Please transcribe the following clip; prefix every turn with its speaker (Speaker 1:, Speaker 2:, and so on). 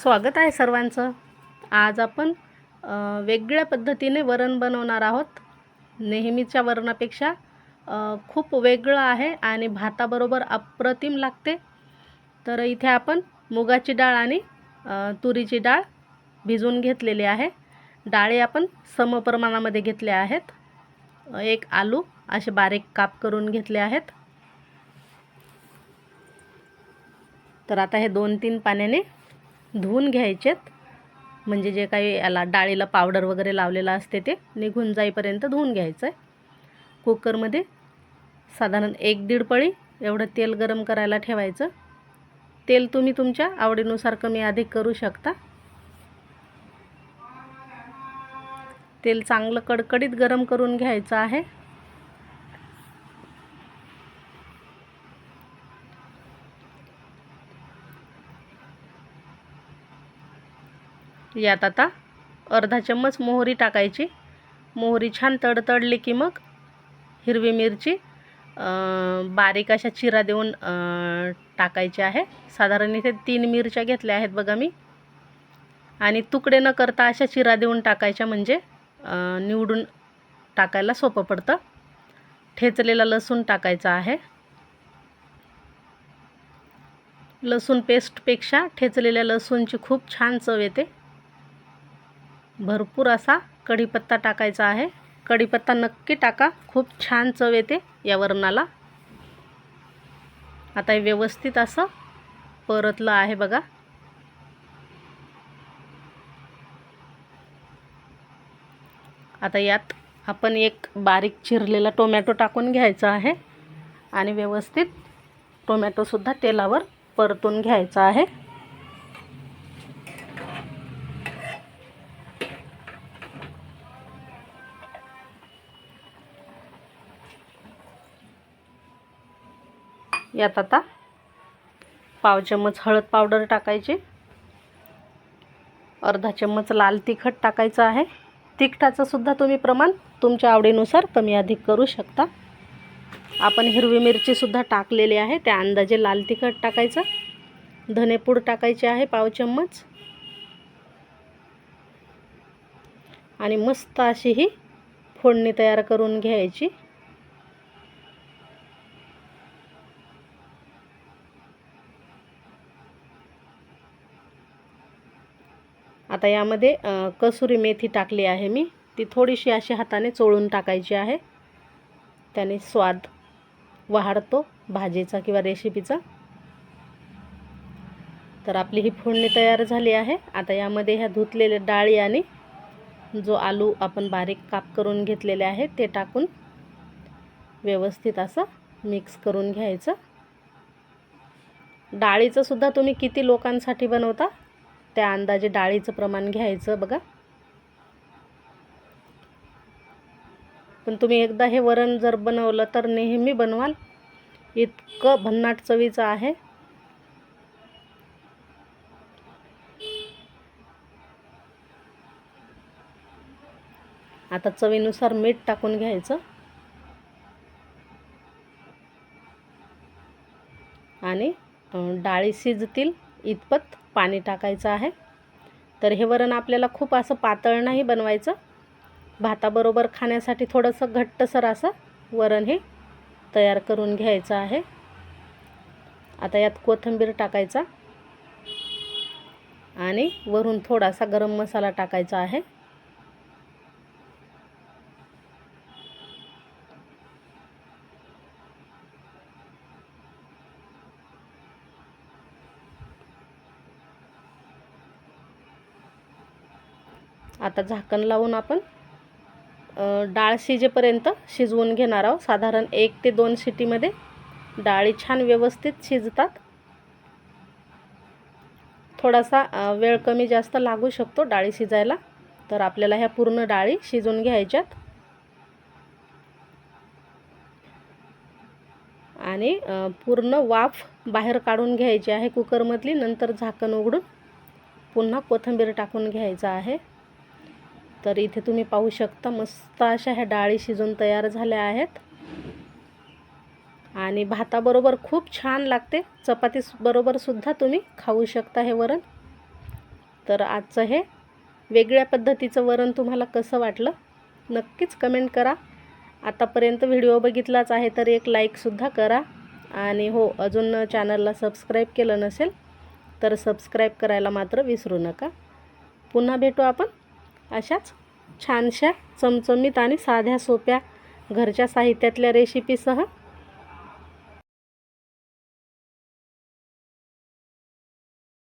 Speaker 1: स्वागत आहे सर्वांचं. आज आपण वेगळ्या पद्धतीने वरण बनवणार आहोत. नेहमीच्या वरणापेक्षा खूप वेगळं आहे आणि भाताबरोबर अप्रतिम लागते. तर इथे आपण मुगाची डाळ आणि तुरीची डाळ भिजवून घेतलेली आहे. डाळी आपण समप्रमाणामध्ये घेतल्या आहेत. एक आलू असे बारीक काप करून घेतले आहेत. तर आता हे दोन तीन पाण्याने धुवून घ्यायचेत. म्हणजे जे काही याला डाळीला पावडर वगैरे लावलेलं असते ते निघून जाईपर्यंत धुवून घ्यायचं आहे कुकरमध्ये साधारण एक दीड पळी एवढं तेल गरम करायला ठेवायचं. तेल तुम्ही तुमच्या आवडीनुसार कमी अधिक करू शकता. तेल चांगलं कडकडीत गरम करून घ्यायचं आहे. यात आता अर्धा चम्मच मोहरी टाकायची. मोहरी छान तडतडली की मग हिरवी मिरची बारीक अशा चिरा देऊन टाकायची आहे. साधारण इथे तीन मिरच्या घेतल्या आहेत बघा मी. आणि तुकडे न करता अशा चिरा देऊन टाकायच्या म्हणजे निवडून टाकायला सोपं पडतं. ठेचलेला लसूण टाकायचा आहे. लसूण पेस्टपेक्षा ठेचलेल्या लसूणची खूप छान चव येते. भरपूर असा कढीपत्ता टाकायचा आहे. कढीपत्ता नक्की टाका. खूप छान चव येते या वरणाला. आता हे व्यवस्थित असं परतलं आहे बघा. आता यात आपण एक बारीक चिरलेला टोमॅटो टाकून घ्यायचा आहे. आणि व्यवस्थित टोमॅटोसुद्धा तेलावर परतून घ्यायचा आहे. यात आता पाव चम्मच हळद पावडर टाकायची. अर्धा चम्मच लाल तिखट टाकायचं आहे. तिखटाचं सुद्धा तुम्ही प्रमाण तुमच्या आवडीनुसार कमी अधिक करू शकता. आपण हिरवी मिरचीसुद्धा टाकलेली आहे. त्या अंदाजे लाल तिखट टाकायचं. धनेपूड टाकायचे आहे पाव चम्मच. आणि मस्त अशी ही फोडणी तयार करून घ्यायची. आता यामध्ये कसुरी मेथी टाकली आहे मी. ती थोडीशी अशी हाताने चोळून टाकायची आहे. त्याने स्वाद वाढतो भाजीचा किंवा रेसिपीचा. तर आपली ही फोडणी तयार झाली आहे. आता यामध्ये ह्या धुतलेल्या डाळी आणि जो आलू आपण बारीक काप करून घेतलेले आहे ते टाकून व्यवस्थित असं मिक्स करून घ्यायचं. डाळीचं सुद्धा तुम्ही किती लोकांसाठी बनवता? त्या अंदाजे डाळीचं प्रमाण घ्यायचं बघा. पण तुम्ही एकदा हे वरण जर बनवलं तर नेहमी बनवाल. इतकं भन्नाट चवीचं आहे. आता चवीनुसार मीठ टाकून घ्यायचं. आणि डाळी शिजतील इतपत. पाणी टाकायचं आहे. तर हे वरण आपल्याला खूप असं पातळ नाही बनवायचं. भाताबरोबर खाण्यासाठी थोडंसं घट्टसर असं वरण हे तयार करून घ्यायचं आहे. आता यात कोथिंबीर टाकायचा. आणि वरून थोडासा गरम मसाला टाकायचा आहे. आता झाकण लावून आपण डाळ शिजेपर्यंत शिजवून घेणार आहोत. साधारण एक ते दोन शिटीमध्ये डाळी छान व्यवस्थित शिजतात. थोडासा वेळ कमी जास्त लागू शकतो डाळी शिजायला. तर आपल्याला ह्या पूर्ण डाळी शिजवून घ्यायच्यात. आणि पूर्ण वाफ बाहेर काढून घ्यायची आहे कुकरमधली नंतर झाकण उघडून पुन्हा कोथिंबीर टाकून घ्यायचं आहे. तर इथे तुम्ही पाहू शकता मस्त अशा ह्या डाळी शिजून तयार झाल्या आहेत. आणि भाताबरोबर खूप छान लागते. चपाती सुद्धा तुम्ही खाऊ शकता हे वरण. तर आजचं हे वेगळ्या पद्धतीचं वरण तुम्हाला कसं वाटलं नक्कीच कमेंट करा. आतापर्यंत व्हिडिओ बघितलाच आहे तर एक लाईकसुद्धा करा. आणि हो अजून चॅनलला सबस्क्राईब केलं नसेल तर सबस्क्राईब करायला मात्र विसरू नका. पुन्हा भेटू आपण. अशाच छानशा चमचमीत आणि साध्या सोप्या घरच्या साहित्यातल्या रेसिपीसह